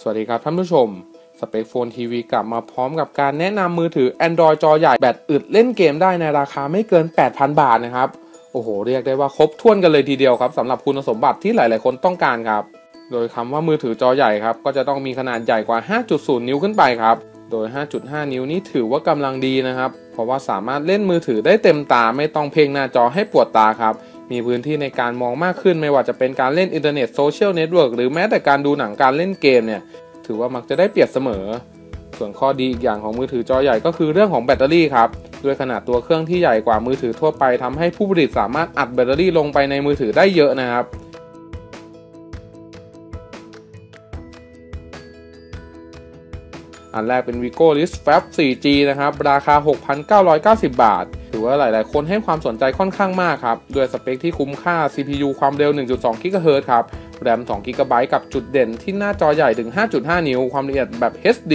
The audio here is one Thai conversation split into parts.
สวัสดีครับท่านผู้ชมสเปคโฟนทีวีกลับมาพร้อมกับการแนะนำมือถือ Android จอใหญ่แบตอึดเล่นเกมได้ในราคาไม่เกิน 8,000 บาทนะครับ โอ้โห เรียกได้ว่าครบถ้วนกันเลยทีเดียวครับสำหรับคุณสมบัติที่หลาย ๆ คนต้องการครับ โดยคำว่ามือถือจอใหญ่ครับ ก็จะต้องมีขนาดใหญ่กว่า 5.0 นิ้วขึ้นไปครับ โดย 5.5 นิ้วนี้ถือว่ากำลังดีนะครับ เพราะว่าสามารถเล่นมือถือได้เต็มตาไม่ต้องเพ่งหน้าจอให้ปวดตาครับ มีพื้นที่ในการมองมากขึ้นไม่ว่าจะเป็นการเล่นอินเทอร์เน็ตโซเชียลเน็ตเวิร์กหรือแม้แต่การดูหนังการเล่นเกมเนี่ย ถือว่ามักจะได้เปรียบเสมอ ส่วนข้อดีอีกอย่างของมือถือจอใหญ่ก็คือเรื่องของแบตเตอรี่ครับด้วยขนาดตัวเครื่องที่ใหญ่กว่ามือถือทั่วไปทำให้ผู้ผลิตสามารถอัดแบตเตอรี่ลงไปในมือถือได้เยอะนะครับอันแรกเป็น Vigo List Fab 4G นะครับ ราคา 6,990 บาท ถือว่าหลาย ๆ คนให้ความสนใจค่อนข้างมากครับ ด้วยสเปคที่คุ้มค่า CPU ความเร็ว 1.2 GHz ครับ แรม 2 GB กับจุดเด่นที่หน้าจอใหญ่ถึง 5.5 นิ้ว ความละเอียดแบบ HD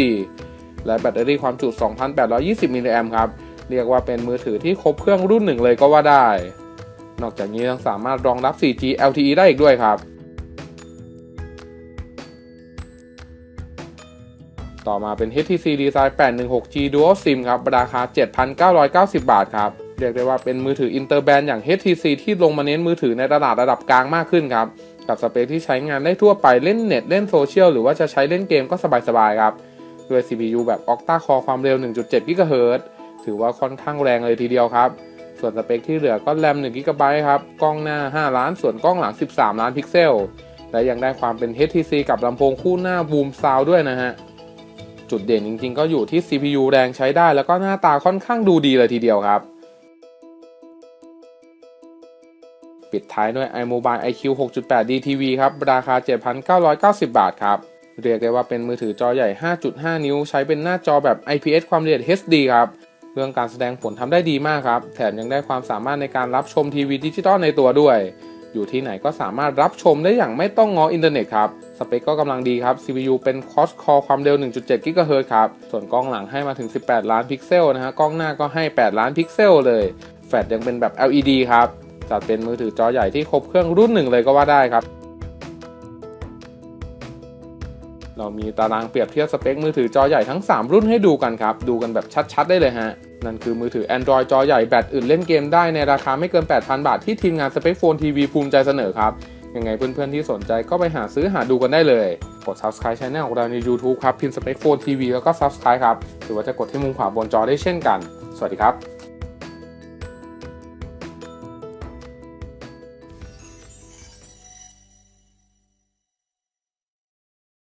และแบตเตอรี่ความจุ 2,820 มิลลิแอมครับ เรียกว่าเป็นมือถือที่ครบเครื่องรุ่นหนึ่งเลยก็ว่าได้ นอกจากนี้ยังสามารถรองรับ 4G LTE ได้อีกด้วยครับ ต่อมาเป็น HTC Design 816G Dual SIM ครับ ราคา 7,990 บาทครับ เรียกได้ว่าเป็นมือถืออินเตอร์แบนด์อย่าง HTC ที่ลงมาเน้นมือถือในตลาดระดับกลางมากขึ้นครับ กับสเปคที่ใช้งานได้ทั่วไปเล่นเน็ต เล่นโซเชียล หรือว่าจะใช้เล่นเกมก็สบายๆครับ ด้วย CPU แบบ Octa Core ความเร็ว 1.7 GHz ถือว่าค่อนข้างแรงเลยทีเดียวครับ ส่วนสเปคที่เหลือก็แรม1 GB ครับ กล้องหน้า 5 ล้าน ส่วนกล้องหลัง 13 ล้านพิกเซล และยังได้ความเป็น HTC กับลำโพงคู่หน้า Boom Sound ด้วยนะฮะ จุดเด่นจริงๆ ก็อยู่ที่ CPU แรงใช้ได้ แล้วก็หน้าตาค่อนข้างดูดีเลยทีเดียวครับ ปิดท้ายด้วย iMobile IQ 6.8 DTV ครับ ราคา 7,990 บาทครับ เรียกได้ว่าเป็นมือถือจอใหญ่ 5.5 นิ้ว ใช้เป็นหน้าจอแบบ IPS ความละเอียด HD ครับ เรื่องการแสดงผลทำได้ดีมากครับ แถมยังได้ความสามารถในการรับชมทีวีดิจิตอลในตัวด้วย อยู่ที่ไหนก็สามารถรับชมได้อย่างไม่ต้องงออินเทอร์เน็ตครับ สเปคก็กำลังดีครับ CPU เป็น Quad Core ความเร็ว 1.7 GHz ครับ ส่วนกล้องหลังให้มาถึง 18 ล้านพิกเซลนะฮะ กล้องหน้าก็ให้ 8 ล้านพิกเซลเลย แฟลชยังเป็นแบบ LED ครับ จัดเป็นมือถือจอใหญ่ที่ครบเครื่องรุ่นหนึ่งเลยก็ว่าได้ครับ เรามีตารางเปรียบเทียบสเปคมือถือจอใหญ่ทั้ง 3 รุ่นให้ดูกันครับ ดูกันแบบชัดๆ ได้เลยฮะ นั่นคือมือถือ Android จอใหญ่แบตอื่นเล่นเกมได้ในราคาไม่เกิน 8,000 บาทที่ทีมงานสเปคโฟนทีวีภูมิใจเสนอครับ ยังไงเพื่อนๆที่สนใจก็ไปหาซื้อหาดูกันได้เลย กด subscribe channel ของเราใน YouTube ครับ พิมพ์สเปคโฟนทีวีแล้วก็ subscribe ครับ หรือว่าจะกดที่มุมขวาบนจอได้เช่นกัน สวัสดีครับ